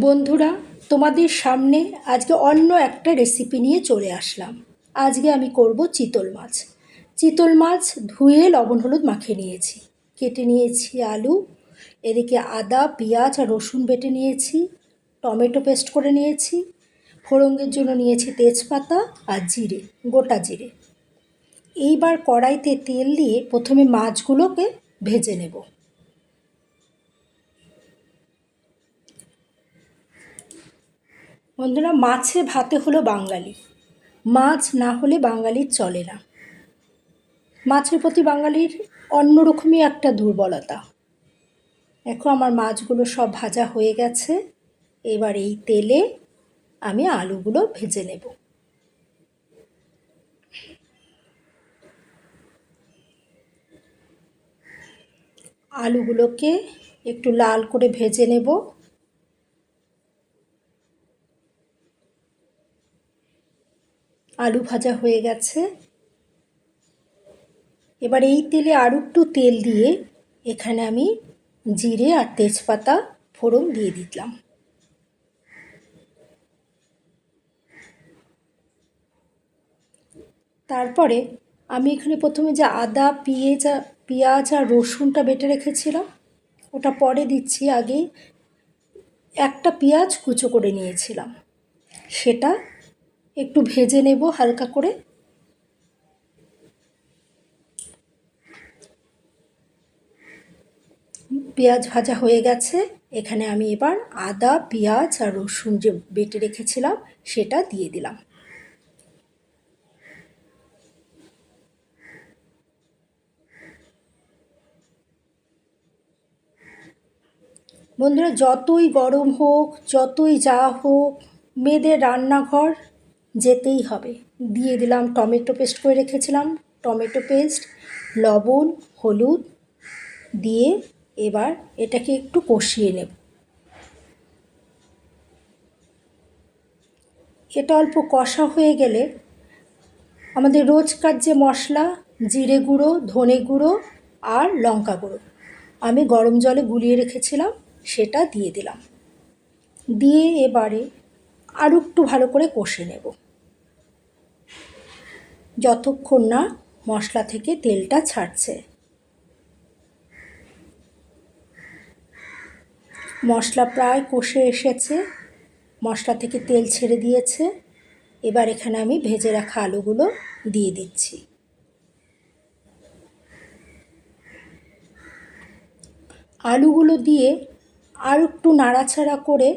বন্ধুরা, তোমাদের সামনে আজকে অন্য একটা রেসিপি নিয়ে চলে আসলাম। আজকে আমি করব চিতল মাছ। চিতল মাছ ধুয়ে লবণ হলুদ মাখিয়ে নিয়েছি। কেটে নিয়েছি আলু, এদিকে আদা, পেঁয়াজ আর রসুন বেটে নিয়েছি, টমেটো পেস্ট করে নিয়েছি ফোড়ঙ্গের জন্য নিয়েছি তেজপাতা আর জিরে, গোটা জিরে। এইবার কড়াইতে তেল দিয়ে প্রথমে মাছগুলোকে ভেজে নেব। বন্ধুরা, মাছে ভাতে হলো বাঙালি। মাছ না হলে বাঙালির চলে না। মাছের প্রতি বাঙালির অন্যরকমই একটা দুর্বলতা। দেখো, আমার মাছগুলো সব ভাজা হয়ে গেছে। এবার এই তেলে আমি আলুগুলো ভেজে নেব। আলুগুলোকে একটু লাল করে ভেজে নেব। আলু ভাজা হয়ে গেছে। এবার এই তেলে আরও একটু তেল দিয়ে এখানে আমি জিরে আর তেজপাতা ফোড়ন দিয়ে দিলাম। তারপরে আমি এখানে প্রথমে যে আদা, পেঁয়াজ পেঁয়াজ আর রসুনটা বেটে রেখেছিলাম, ওটা পরে দিচ্ছি। আগে একটা পেঁয়াজ কুচো করে নিয়েছিলাম। সেটা একটু ভেজে নেব হালকা করে। পেঁয়াজ ভাজা হয়ে গেছে। এখানে আমি এবার আদা, পেঁয়াজ আর রসুন যে বেটে রেখেছিলাম, সেটা দিয়ে দিলাম। বন্ধুরা, যতই গরম হোক, যতই যা হোক, মেয়েদের রান্নাঘর যেতেই হবে। দিয়ে দিলাম টমেটো পেস্ট করে রেখেছিলাম। টমেটো পেস্ট, লবণ, হলুদ দিয়ে এবার এটাকে একটু কষিয়ে নেব। এটা অল্প কষা হয়ে গেলে আমাদের রোজকার যে মশলা, জিরে গুঁড়ো, ধনে গুঁড়ো আর লঙ্কা গুঁড়ো, আমি গরম জলে গুলিয়ে রেখেছিলাম, সেটা দিয়ে দিলাম। দিয়ে এবারে আরও একটু ভালো করে কষে নেব। যতক্ষণ না মশলা থেকে তেলটা ছাড়ছে। মশলা প্রায় কষে এসেছে, মশলা থেকে তেল ছেড়ে দিয়েছে। এবার এখানে আমি ভেজে রাখা আলুগুলো দিয়ে দিচ্ছি। আলুগুলো দিয়ে আর একটু নাড়াচাড়া করে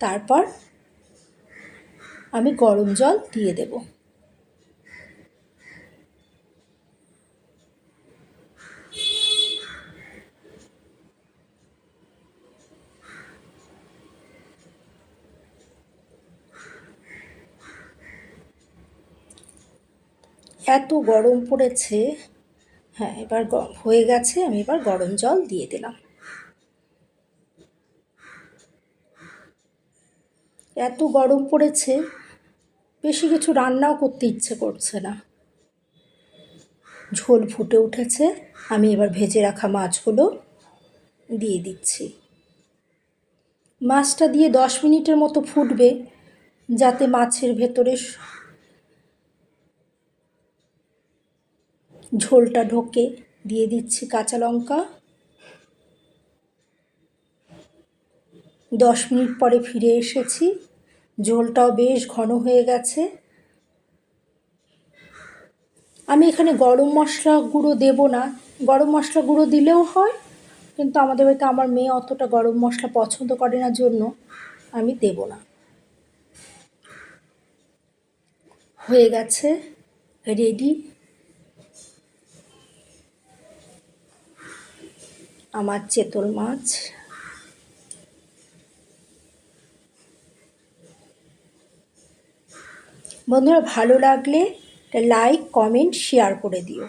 তারপর আমি গরম জল দিয়ে দেব। এত গরম পড়েছে। হ্যাঁ এবার হয়ে গেছে, আমি এবার গরম জল দিয়ে দিলাম। এত গরম পড়েছে। বেশি কিছু রান্নাও করতে ইচ্ছে করছে না। ঝোল ফুটে উঠেছে, আমি এবার ভেজে রাখা মাছগুলো দিয়ে দিচ্ছি। মাছটা দিয়ে দশ মিনিটের মতো ফুটবে, যাতে মাছের ভেতরে ঝোলটা ঢোকে। দিয়ে দিচ্ছি কাঁচা লঙ্কা। দশ মিনিট পরে ফিরে এসেছি। ঝোলটাও বেশ ঘন হয়ে গেছে। আমি এখানে গরম মশলা গুঁড়ো দেব না। গরম মশলা গুঁড়ো দিলেও হয়, কিন্তু আমাদের বাড়িতে আমার মেয়ে অতটা গরম মশলা পছন্দ করে না জন্য আমি দেব না। হয়ে গেছে রেডি আমার চেতল মাছ। বন্ধুরা ভালো লাগলে লাইক কমেন্ট শেয়ার করে দিও।